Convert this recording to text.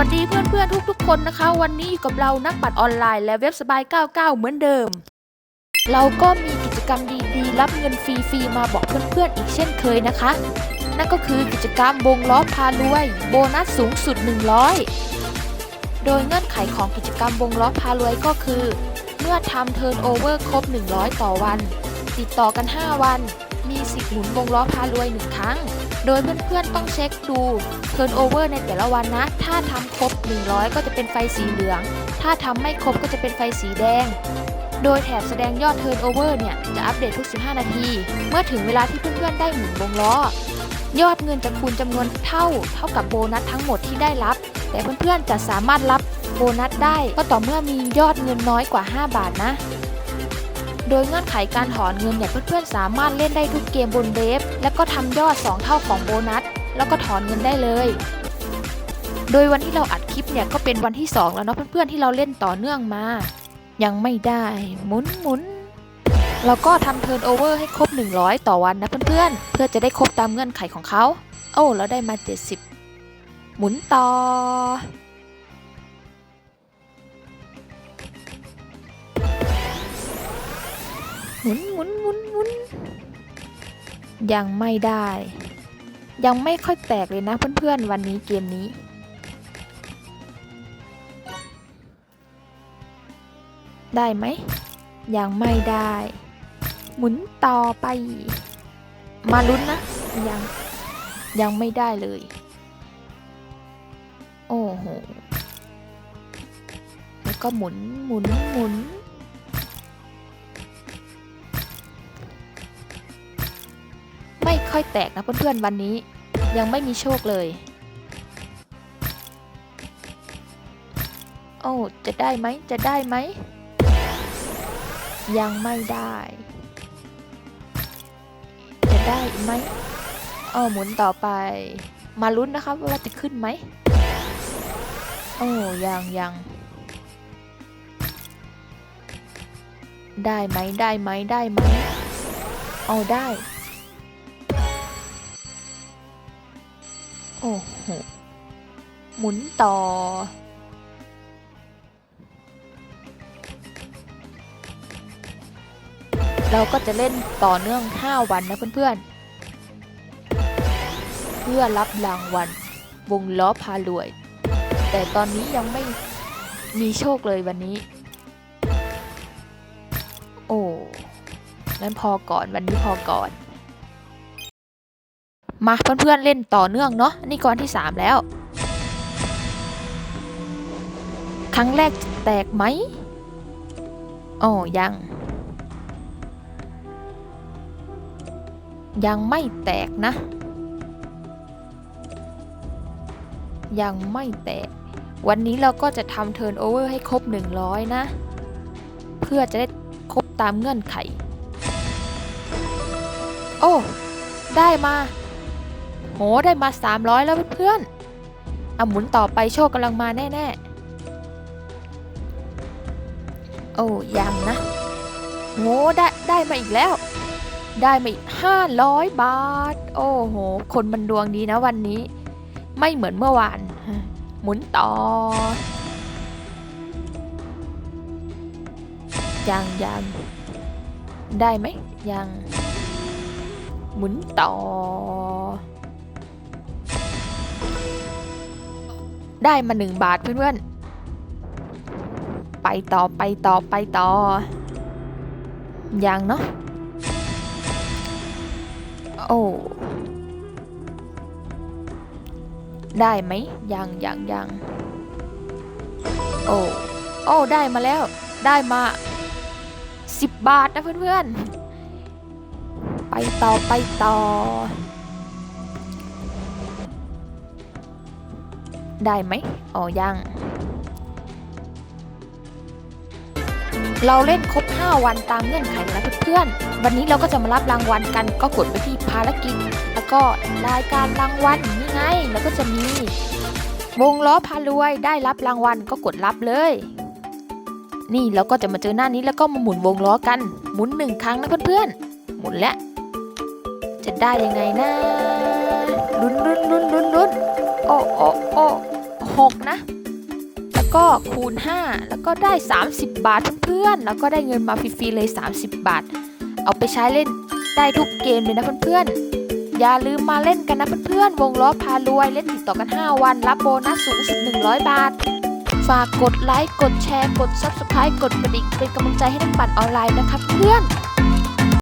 วัสดีเพื่อนๆทุกๆคนนะคะ วันนี้อยู่กับเรานักบัตรออนไลน์และเว็บสบาย 99 เหมือนเดิม เราก็มีกิจกรรมดีๆ รับเงินฟรีๆมาบอกเพื่อนๆอีกเช่นเคยนะคะ นั่นก็คือกิจกรรมวงล้อพารวย โบนัสสูงสุด 100 โดยเงื่อนไขของกิจกรรมวงล้อพารวยก็คือ เมื่อทำเทิร์นโอเวอร์ครบ 100 ต่อวัน ติดต่อกัน 5 วัน มีสิทธิ์หมุนวงล้อพารวย 1 ครั้ง โดยเพื่อนๆต้องเช็คดูเทิร์นโอเวอร์ในแต่ละวันนะ ถ้าทำครบ 100 ก็จะเป็นไฟสีเหลือง ถ้าทำไม่ครบก็จะเป็นไฟสีแดง โดยแถบแสดงยอดเทิร์นโอเวอร์เนี่ย จะอัปเดตทุก 15 นาที เมื่อถึงเวลาที่เพื่อนๆได้หมุนวงล้อยอดเงินจะคูณจำนวนเท่า เท่ากับโบนัสทั้งหมดที่ได้รับ แต่เพื่อนๆจะสามารถรับโบนัสได้ก็ต่อเมื่อมียอดเงินน้อยกว่า 5 บาทนะ โดยเงื่อนไขการถอนเงินเนี่ยเพื่อนๆสามารถเล่นได้ทุกเกมบนเบฟและก็ทำยอด 2 เท่าของโบนัส แล้วก็ถอนเงินได้เลย โดยวันที่เราอัดคลิปเนี่ยก็เป็นวันที่ 2 แล้วเนาะเพื่อนๆที่เราเล่นต่อเนื่องมา ยังไม่ได้หมุนหมุนเราก็ทำเทิร์นโอเวอร์ให้ครบ 100 ต่อวันนะเพื่อนๆ เพื่อจะได้ครบตามเงื่อนไขของเขา โอ้เราได้มา 70 หมุนต่อ มุนหมุนหมุนหมุนยังไม่ได้ ยังไม่ค่อยแตกเลยนะเพื่อนๆวันนี้เกมนี้ ได้ไหม ยังไม่ได้ หมุนต่อไป มาลุ้นนะ ยัง ยังไม่ได้เลย โอ้โห แล้วก็หมุนหมุนหมุน ค่อยแตกนะเพื่อนๆวันนี้ ยังไม่มีโชคเลย โอ้จะได้ไหมจะได้ไหม ยังไม่ได้ จะได้ไหมเออหมุนต่อไป มาลุ้นนะครับว่าจะขึ้นไหมโอ้ยังยังได้ไหมได้ไหมได้ไหมเอาได้ หหมุนต่อ เราก็จะเล่นต่อเนื่อง 5 วันนะเพื่อนๆ เพื่อรับรางวัลวงล้อพารวย แต่ตอนนี้ยังไม่มีโชคเลยวันนี้ โอ้นั้นพอก่อนวันนี้พอก่อน มาเพื่อนๆเล่นต่อเนื่องเนาะนี่ก้อนที่ 3 แล้ว ครั้งแรกแตกไหมอ๋อยัง ยังไม่แตกนะ ยังไม่แตก วันนี้เราก็จะทำเทิร์นโอเวอร์ให้ครบ 100 นะ เพื่อจะได้ครบตามเงื่อนไข โอ้ ได้มา โหได้มา 300 แล้วเพื่อนๆเอาหมุนต่อไปโชคกำลังมาแน่ๆ โอ้ยังนะโหได้ได้มาอีกแล้ว ได้มาอีก 500 บาท โอ้โห คนมันดวงดีนะวันนี้ ไม่เหมือนเมื่อวาน หมุนต่อยังยังได้ไหมยังหมุนต่อ ได้มาหนึ่งบาทเพื่อนๆ ไปต่อไปต่อไปต่อ ยังเนาะ โอ้ ได้ไหม ยังยังยังโอ้ โอ้ ได้มาแล้ว ได้มาสิบบาทนะเพื่อนๆ ไปต่อไปต่อ ได้ไหมอ๋อยัง เราเล่นครบ 5 วันตามเงื่อนไขแล้วเพื่อนๆ วันนี้เราก็จะมารับรางวัลกัน ก็กดไปที่ภารกิจ แล้วก็รายการรางวัลนี่ไง แล้วก็จะมี วงล้อพารวยได้รับรางวัลก็กดรับเลย นี่เราก็จะมาเจอหน้านี้แล้วก็มาหมุนวงล้อกัน หมุนหนึ่งครั้งนะเพื่อนๆ หมุนแล้วจะได้ยังไงนะลุ้นลุ้นลุ้นลุ้นลุ้น โอ้โอ้โอ้ห6นะ แล้วก็คูณ 5 แล้วก็ได้ 30 บาทเพื่อนๆ แล้วก็ได้เงินมาฟรีๆเลย 30 บาท เอาไปใช้เล่นได้ทุกเกมเลยนะเพื่อนๆ อย่าลืมมาเล่นกันนะเพื่อนๆ วงล้อพารวยเล่นติดต่อกัน 5 วัน รับโบนัสสูงสุด 100 บาท ฝากกดไลค์ กดแชร์ กด Subscribe กดกระดิ่งเป็นกำลังใจให้นักปั่นออนไลน์นะครับเพื่อน